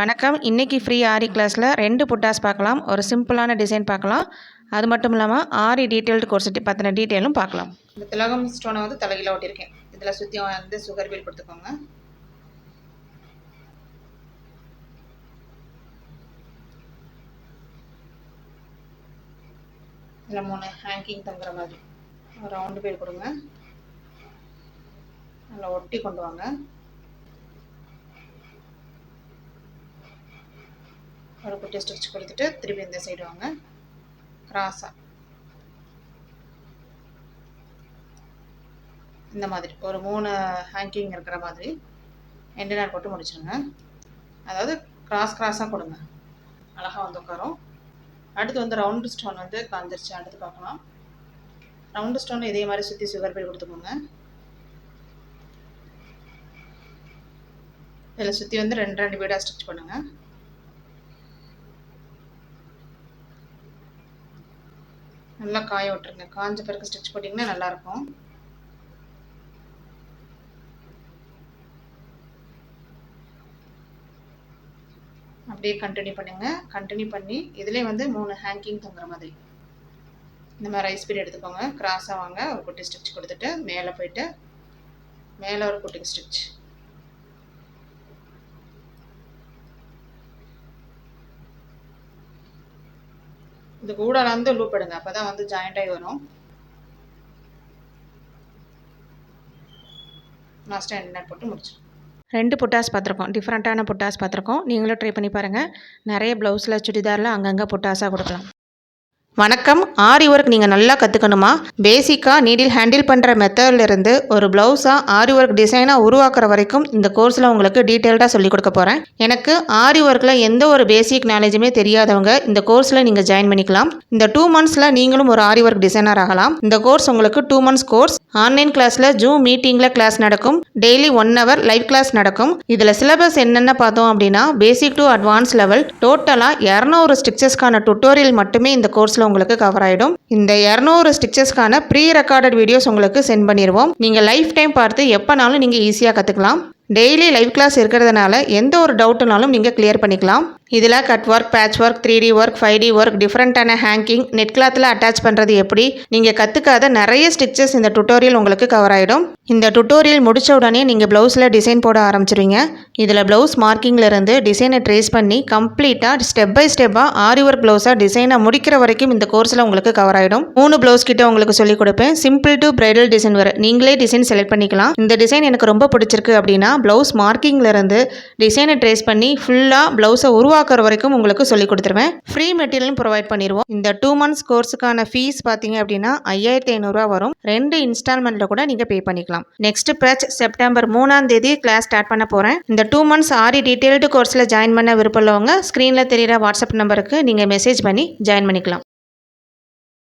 வணக்கம். இன்னைக்கு ஃப்ரீ ஆரி கிளாஸில் ரெண்டு புட்டாஸ் பார்க்கலாம். ஒரு சிம்பிளான டிசைன் பார்க்கலாம். அது மட்டும் இல்லாமல் ஆரி டீட்டெயில்டு கோர்ஸ் பற்றின டீட்டெயிலும் பார்க்கலாம். இந்த திலகம் ஸ்டோனை வந்து தலையில் ஓட்டியிருக்கேன் இதில் சுற்றி வந்து சுகர் பீல் கொடுத்துக்கோங்க. இதில் மூணு ஹேங்கிங் தங்குற மாதிரி. ரவுண்டு பீல் கொடுங்க. நல்லா ஒட்டி கொண்டு வாங்க. ஒரு குட்டி ஸ்டிச் கொடுத்துட்டு திருப்பி இந்த சைடு வாங்க. கிராஸாக இந்த மாதிரி ஒரு மூணு ஹேங்கிங் இருக்கிற மாதிரி எண்டு நாள் போட்டு முடிச்சிருங்க. அதாவது கிராஸ் கிராஸாக கொடுங்க. அழகாக வந்து உட்காரும். அடுத்து வந்து ரவுண்டு ஸ்டோன் வந்து காஞ்சிருச்சு. அடுத்து பார்க்கலாம். ரவுண்டு ஸ்டோன் இதே மாதிரி சுற்றி சுகர் போய் கொடுத்துக்கோங்க இதில் சுற்றி வந்து ரெண்டு ரெண்டு வீடாக ஸ்டிச் பண்ணுங்கள் நல்லா காய விட்டுருங்க. காஞ்ச பிறகு ஸ்டிச் போட்டிங்கன்னா நல்லாயிருக்கும். அப்படியே கண்டினியூ பண்ணுங்கள் கண்டினியூ பண்ணி இதுலேயே வந்து மூணு ஹேங்கிங் தொங்குற மாதிரி. இந்த மாதிரி ரைஸ் பீட் எடுத்துக்கோங்க. கிராஸாக வாங்க. ஒரு குட்டி ஸ்டிச் கொடுத்துட்டு மேலே போயிட்டு மேலே ஒரு குட்டி ஸ்டிச் இந்த கூடலேருந்து வந்து லூப் எடுங்க. அப்போ தான் வந்து ஜாயிண்ட் ஆகி வரும். லாஸ்ட்டாக எண்ணெய் போட்டு முடிச்சிடும் ரெண்டு புட்டாஸ் பார்த்துருக்கோம். டிஃப்ரெண்ட்டான புட்டாஸ் பார்த்துருக்கோம். நீங்களும் ட்ரை பண்ணி பாருங்கள் நிறைய ப்ளவுஸில் சுடிதாரில் அங்கங்கே புட்டாஸாக கொடுக்கலாம். வணக்கம். ஆரி ஒர்க் நீங்கள் நல்லா கற்றுக்கணுமா பேசிக்காக நீடில் ஹேண்டில் பண்ணுற மெத்தட்லேருந்து ஒரு ப்ளவுஸாக ஆரி ஒர்க் டிசைனாக உருவாக்குற வரைக்கும் இந்த கோர்ஸில் உங்களுக்கு டீட்டெயில்டாக சொல்லிக் கொடுக்க போகிறேன் எனக்கு ஆரி ஒர்க்கில் எந்த ஒரு பேசிக் நாலேஜுமே தெரியாதவங்க இந்த கோர்ஸில் நீங்கள் ஜாயின் பண்ணிக்கலாம். இந்த டூ மந்த்ஸில் நீங்களும் ஒரு ஆரி ஒர்க் டிசைனர் ஆகலாம். இந்த கோர்ஸ் உங்களுக்கு டூ மந்த்ஸ் கோர்ஸ் ஆன்லைன் கிளாஸில் ஜூம் மீட்டிங்கில் கிளாஸ் நடக்கும். Daily one hour live class நடக்கும். இதில் சிலபஸ் என்னென்ன பார்த்தோம் அப்படின்னா பேசிக் டு அட்வான்ஸ் லெவல் டோட்டலாக இரநூறு ஸ்டிக்சஸ்க்கான டுட்டோரியல் மட்டுமே இந்த கோர்ஸில் உங்களுக்கு கவர் ஆகிடும் இந்த இரநூறு ஸ்டிச்சஸ்க்கான ப்ரீ ரெக்கார்டட் வீடியோஸ் உங்களுக்கு சென்ட் பண்ணிடுவோம் நீங்கள் லைஃப் டைம் பார்த்து எப்போனாலும் நீங்கள் ஈஸியாக கற்றுக்கலாம் டெய்லி லைவ் கிளாஸ் இருக்கிறதுனால எந்த ஒரு டவுட்டுனாலும் நீங்கள் கிளியர் பண்ணிக்கலாம். இதில் cut work patch work three D work five D work டிஃப்ரெண்ட்டான ஹேங்கிங் நெட் கிளாத்தில் அட்டாச் பண்ணுறது எப்படி? நீங்கள் கற்றுக்காத நிறைய ஸ்டிச்சஸ் இந்த டுட்டோரியல் உங்களுக்கு கவர் ஆகிடும் இந்த டுட்டோரியல் முடித்த உடனே நீங்கள் ப்ளவுஸில் டிசைன் போட ஆரம்பிச்சிருவீங்க. இதில் ப்ளவுஸ் மார்க்கிங்லேருந்து டிசைனை ட்ரேஸ் பண்ணி கம்ப்ளீட்டாக ஸ்டெப் பை ஸ்டெப்பாக ஆரி ஒர்க் ப்ளவுஸாக டிசைனை முடிக்கிற வரைக்கும் இந்த கோர்ஸில் உங்களுக்கு கவர் ஆகிடும் மூணு ப்ளவுஸ் கிட்ட உங்களுக்கு சொல்லிக் கொடுப்பேன். சிம்பிள் டு பிரைடல் டிசைன் வர நீங்களே டிசைன் செலக்ட் பண்ணிக்கலாம். இந்த டிசைன் எனக்கு ரொம்ப பிடிச்சிருக்கு அப்படின்னா ப்ளவுஸ் மார்க்கிங்லேருந்து டிசைனை ட்ரேஸ் பண்ணி ஃபுல்லாக ப்ளவுஸை உருவாக்குற வரைக்கும் உங்களுக்கு சொல்லி கொடுத்துருவேன். ஃப்ரீ மெட்டீரியலும் ப்ரொவைட் பண்ணிடுவோம் இந்த டூ மந்த்ஸ் கோர்ஸுக்கான ஃபீஸ் பார்த்தீங்க அப்படின்னா ஐயாயிரத்தி ஐநூறுரூவா வரும். ரெண்டு இன்ஸ்டால்மெண்ட்டில் கூட நீங்கள் பே பண்ணிக்கலாம். நெக்ஸ்ட் பேட்ச் செப்டம்பர் மூணாம் தேதி கிளாஸ் ஸ்டார்ட் பண்ண போகிறேன் இந்த டூ மந்த்ஸ் ஆரி டீட்டெயில்டு கோர்ஸில் ஜாயின் பண்ண விருப்பம் உள்ளவங்க ஸ்க்ரீனில் தெரியிற வாட்ஸ்அப் நம்பருக்கு நீங்கள் மெசேஜ் பண்ணி ஜாயின் பண்ணிக்கலாம்.